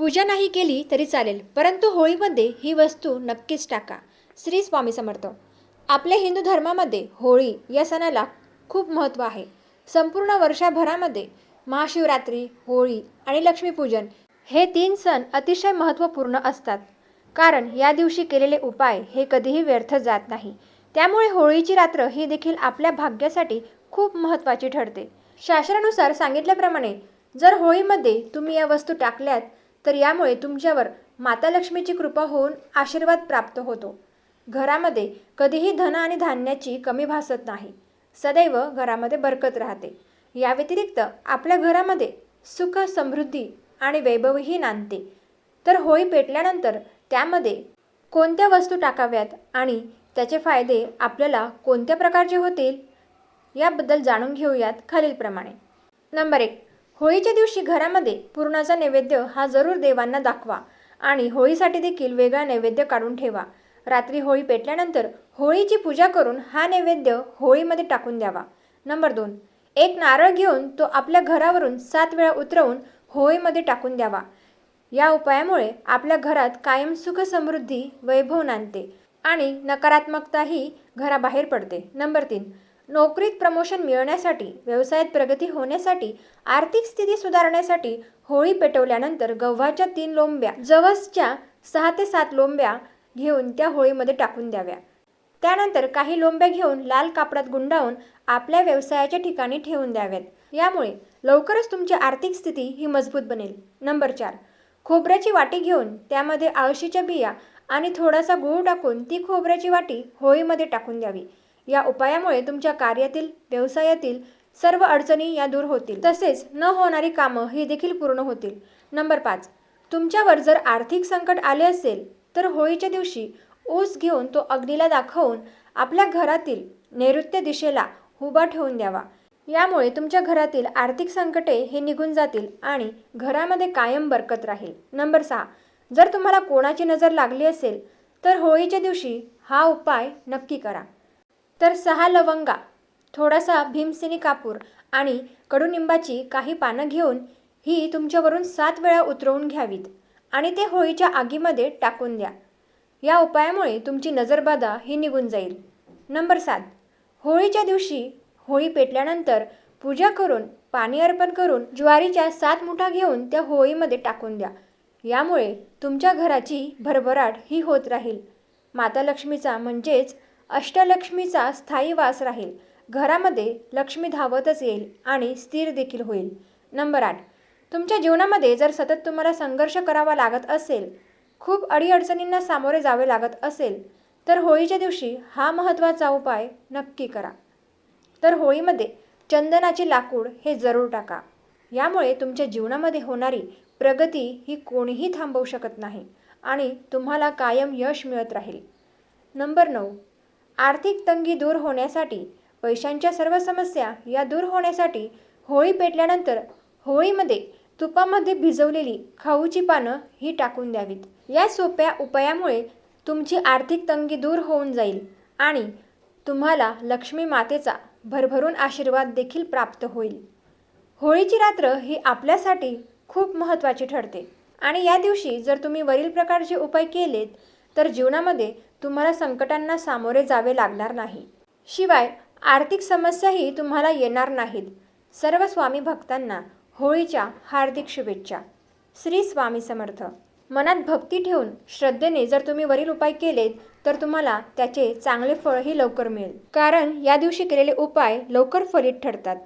पूजा नाही केली तरी चालेल परंतु होळीमध्ये ही वस्तू नक्कीच टाका. श्री स्वामी समर्थ. आपल्या हिंदू धर्मामध्ये होळी या सणाला खूप महत्त्व आहे. संपूर्ण वर्षभरामध्ये महाशिवरात्री होळी आणि लक्ष्मीपूजन हे तीन सण अतिशय महत्त्वपूर्ण असतात. कारण या दिवशी केलेले उपाय हे कधीही व्यर्थ जात नाही. त्यामुळे होळीची रात्र ही देखील आपल्या भाग्यासाठी खूप महत्त्वाची ठरते. शास्त्रानुसार सांगितल्याप्रमाणे जर होळीमध्ये तुम्ही या वस्तू टाकल्यात तर यामुळे तुमच्यावर माता लक्ष्मीची कृपा होऊन आशीर्वाद प्राप्त होतो. घरामध्ये कधीही धन आणि धान्याची कमी भासत नाही. सदैव घरामध्ये बरकत राहते. या व्यतिरिक्त आपल्या घरामध्ये सुख समृद्धी आणि वैभवही नांदते. तर होळी पेटल्यानंतर त्यामध्ये कोणत्या वस्तू टाकाव्यात आणि त्याचे फायदे आपल्याला कोणत्या प्रकारचे होतील? याबद्दल जाणून घेऊयात खालीलप्रमाणे. नंबर एक होळीच्या दिवशी घरामध्ये पुरणाचा नैवेद्य हा जरूर देवांना दाखवा आणि होळीसाठी देखील वेगळा नैवेद्य काढून ठेवा. रात्री होळी पेटल्यानंतर होळीची पूजा करून हा नैवेद्य होळीमध्ये टाकून द्यावा. नंबर दोन एक नारळ घेऊन तो आपल्या घरावरून सात वेळा उतरवून होळीमध्ये टाकून द्यावा. या उपायामुळे आपल्या घरात कायम सुख समृद्धी वैभव नांदते आणि नकारात्मकताही घराबाहेर पडते. नंबर तीन नोकरीत प्रमोशन मिळवण्यासाठी व्यवसायात प्रगती होण्यासाठी आर्थिक स्थिती सुधारण्यासाठी होळी पेटवल्यानंतर गव्हाच्या तीन लोंब्या जवसच्या सहा ते सात लोंब्या घेऊन त्या होळीमध्ये टाकून द्याव्या. त्यानंतर काही लोंब्या घेऊन लाल कापडात गुंडाळून आपल्या व्यवसायाच्या ठिकाणी ठेवून द्याव्यात. यामुळे लवकरच तुमची आर्थिक स्थिती ही मजबूत बनेल. नंबर चार. खोबऱ्याची वाटी घेऊन त्यामध्ये आळशीच्या बिया आणि थोडासा गूळ टाकून ती खोबऱ्याची वाटी होळीमध्ये टाकून द्यावी. या उपायामुळे तुमच्या कार्यातील व्यवसायातील सर्व अडचणी या दूर होतील. तसेच न होणारी कामं ही देखील पूर्ण होतील. नंबर पाच. तुमच्यावर जर आर्थिक संकट आले असेल तर होळीच्या दिवशी ऊस घेऊन तो अग्नीला दाखवून आपल्या घरातील नैऋत्य दिशेला उभा ठेवून द्यावा. यामुळे तुमच्या घरातील आर्थिक संकटे हे निघून जातील आणि घरामध्ये कायम बरकत राहील. नंबर सहा. जर तुम्हाला कोणाची नजर लागली असेल तर होळीच्या दिवशी हा उपाय नक्की करा. तर सहा लवंगा थोडासा भीमसेनी कापूर आणि कडुनिंबाची काही पानं घेऊन ही तुमच्यावरून सात वेळा उतरवून घ्यावीत आणि ते होळीच्या आगीमध्ये टाकून द्या. या उपायामुळे तुमची नजरबाधा ही निघून जाईल. नंबर सात. होळीच्या दिवशी होळी पेटल्यानंतर पूजा करून पाणी अर्पण करून ज्वारीच्या सात मुठा घेऊन त्या होळीमध्ये टाकून द्या. यामुळे तुमच्या घराची भरभराट ही होत राहील. माता लक्ष्मीचा म्हणजेच अष्टलक्ष्मीचा स्थायी वास राहील. घरामध्ये लक्ष्मी धावतच येईल आणि स्थिर देखील होईल. नंबर आठ. तुमच्या जीवनामध्ये जर सतत तुम्हाला संघर्ष करावा लागत असेल खूप अडीअडचणींना सामोरे जावे लागत असेल तर होळीच्या दिवशी हा महत्त्वाचा उपाय नक्की करा. तर होळीमध्ये चंदनाचे लाकूड हे जरूर टाका. यामुळे तुमच्या जीवनामध्ये होणारी प्रगती ही कोणीही थांबवू शकत नाही आणि तुम्हाला कायम यश मिळत राहील. नंबर नऊ. आर्थिक तंगी दूर होण्यासाठी पैशांच्या सर्व समस्या या दूर होण्यासाठी होळी पेटल्यानंतर होळीमध्ये तुपामध्ये भिजवलेली खाऊची पानं ही टाकून द्यावीत. या सोप्या उपायामुळे तुमची आर्थिक तंगी दूर होऊन जाईल आणि तुम्हाला लक्ष्मी मातेचा भरभरून आशीर्वाद देखील प्राप्त होईल. होळीची रात्र ही आपल्यासाठी खूप महत्त्वाची ठरते. आणि या दिवशी जर तुम्ही वरील प्रकारचे उपाय केलेत तर जीवनामध्ये तुम्हाला संकटांना सामोरे जावे लागणार नाही. शिवाय आर्थिक समस्याही तुम्हाला येणार नाहीत. सर्व स्वामी भक्तांना होळीच्या हार्दिक शुभेच्छा. श्री स्वामी समर्थ. मनात भक्ती ठेवून श्रद्धेने जर तुम्ही वरील उपाय केलेत तर तुम्हाला त्याचे चांगले फळही लवकर मिळेल. कारण या दिवशी केलेले उपाय लवकर फलित ठरतात.